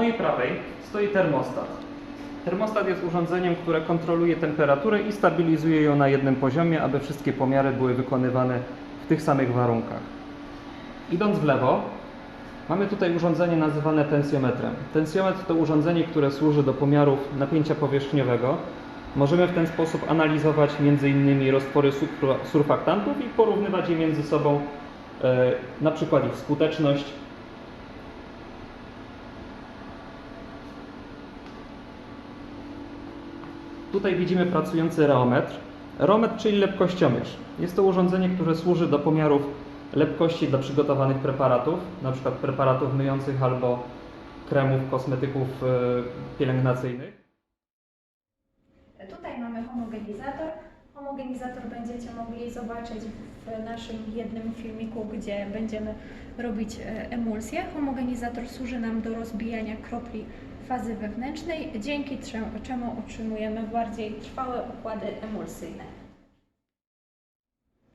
mojej prawej stoi termostat. Termostat jest urządzeniem, które kontroluje temperaturę i stabilizuje ją na jednym poziomie, aby wszystkie pomiary były wykonywane w tych samych warunkach. Idąc w lewo, mamy tutaj urządzenie nazywane tensjometrem. Tensjometr to urządzenie, które służy do pomiarów napięcia powierzchniowego. Możemy w ten sposób analizować m.in. roztwory surfa- surfaktantów i porównywać je między sobą, e, na przykład ich skuteczność. Tutaj widzimy pracujący reometr. Reometr, czyli lepkościomierz. Jest to urządzenie, które służy do pomiarów lepkości dla przygotowanych preparatów, np. preparatów myjących albo kremów, kosmetyków e, pielęgnacyjnych. Tutaj mamy homogenizator. Homogenizator będziecie mogli zobaczyć w naszym jednym filmiku, gdzie będziemy robić e, emulsję. Homogenizator służy nam do rozbijania kropli fazy wewnętrznej, dzięki czemu otrzymujemy bardziej trwałe układy emulsyjne.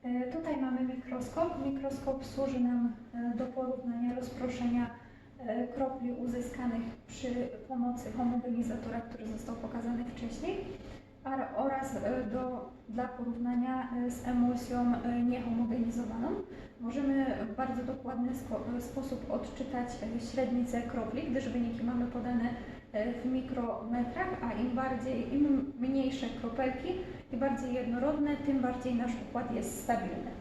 E, Tutaj mamy mikroskop. Mikroskop służy nam e, do porównania rozproszenia e, kropli uzyskanych przy pomocy homogenizatora, który został pokazany wcześniej oraz e, do, dla porównania e, z emulsją e, niehomogenizowaną. Możemy w bardzo dokładny sposób odczytać średnicę kropli, gdyż wyniki mamy podane w mikrometrach, a im bardziej, im mniejsze kropelki i bardziej jednorodne, tym bardziej nasz układ jest stabilny.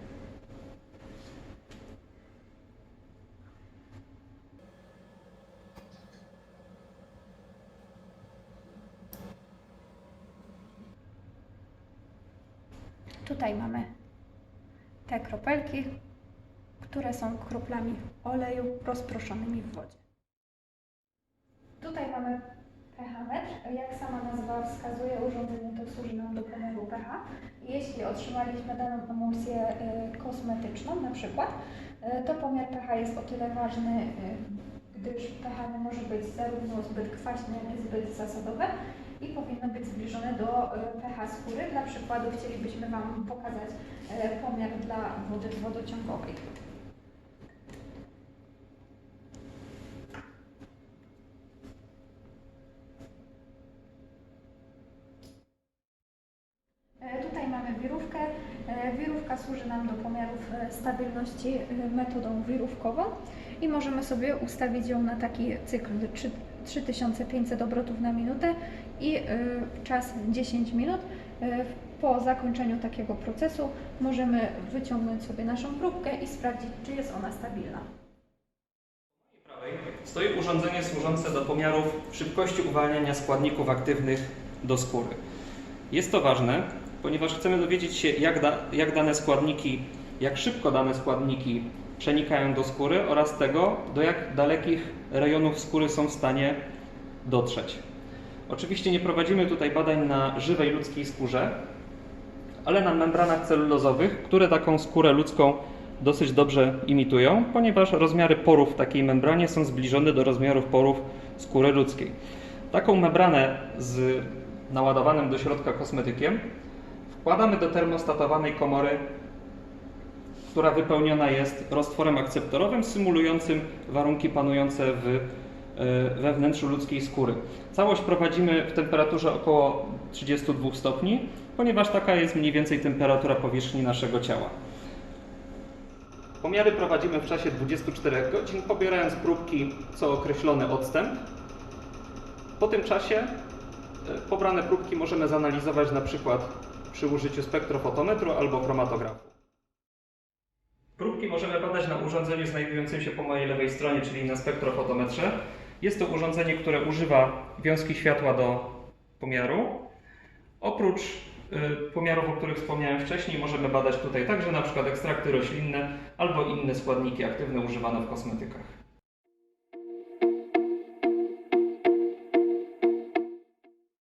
Tutaj mamy te kropelki, które są kroplami oleju rozproszonymi w wodzie. Tutaj mamy pH-metr. Jak sama nazwa wskazuje, urządzenie to służy nam do pomiaru pH. Jeśli otrzymaliśmy daną emulsję y, kosmetyczną na przykład, y, to pomiar pH jest o tyle ważny, y, gdyż pH nie może być zarówno zbyt kwaśne, jak i zbyt zasadowe i powinno być zbliżone do y, pH skóry. Dla przykładu chcielibyśmy Wam pokazać y, pomiar dla wody wodociągowej. E, Tutaj mamy wirówkę. E, Wirówka służy nam do pomiarów e, stabilności e, metodą wirówkową i możemy sobie ustawić ją na taki cykl 3500 obrotów na minutę i e, czas 10 minut. E, Po zakończeniu takiego procesu możemy wyciągnąć sobie naszą próbkę i sprawdzić, czy jest ona stabilna. prawej stoi urządzenie służące do pomiarów szybkości uwalniania składników aktywnych do skóry. Jest to ważne, ponieważ chcemy dowiedzieć się, jak, da, jak dane składniki, jak szybko dane składniki przenikają do skóry oraz tego, do jak dalekich rejonów skóry są w stanie dotrzeć. Oczywiście nie prowadzimy tutaj badań na żywej ludzkiej skórze, ale na membranach celulozowych, które taką skórę ludzką dosyć dobrze imitują, ponieważ rozmiary porów w takiej membranie są zbliżone do rozmiarów porów skóry ludzkiej. Taką membranę z naładowanym do środka kosmetykiem wkładamy do termostatowanej komory, która wypełniona jest roztworem akceptorowym symulującym warunki panujące w, e, we wnętrzu ludzkiej skóry. Całość prowadzimy w temperaturze około 32 stopni, ponieważ taka jest mniej więcej temperatura powierzchni naszego ciała. Pomiary prowadzimy w czasie 24 godzin, pobierając próbki co określony odstęp. Po tym czasie e, pobrane próbki możemy zanalizować na przykład przy użyciu spektrofotometru albo chromatografu. Próbki możemy badać na urządzeniu znajdującym się po mojej lewej stronie, czyli na spektrofotometrze. Jest to urządzenie, które używa wiązki światła do pomiaru. Oprócz y, pomiarów, o których wspomniałem wcześniej, możemy badać tutaj także na przykład ekstrakty roślinne albo inne składniki aktywne używane w kosmetykach.